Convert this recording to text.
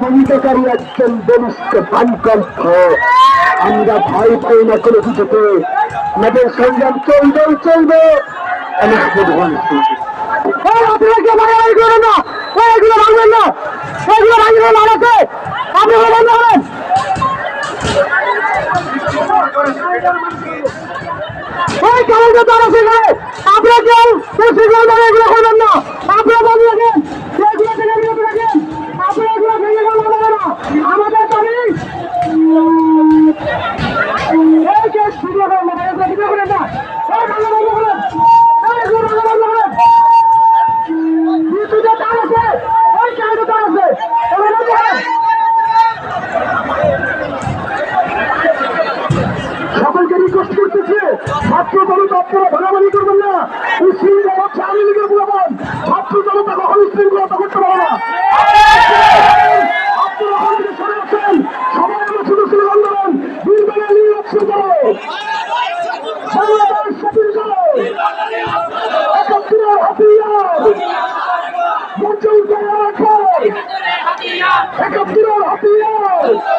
ভূমিকাকারী একজন বলিষ্ঠ আমরা ভয় পাই না কোনো কিছুতে আমাদের সংগ্রাম চলবেই চলবে আপনাকে মারামারি না এগুলো ভাঙবেন না না আমাকে আপনি বন্ধ তারা সেখানে রিকোয়েস্ট করতেছে ছাত্র জনতা আপনারা ভাগাভাগি করবেন না উশৃঙ্খলা হচ্ছে আওয়ামী লীগের প্রলোভন ছাত্র জনতা কখনো উশৃঙ্খলতা করতে পারে না আপনারা থেকে সরে আসেন সবাই আমরা শুধু শুধু আন্দোলন দুর্গানের নিয়ে অপশন করো একাত্তরের হাতিয়ার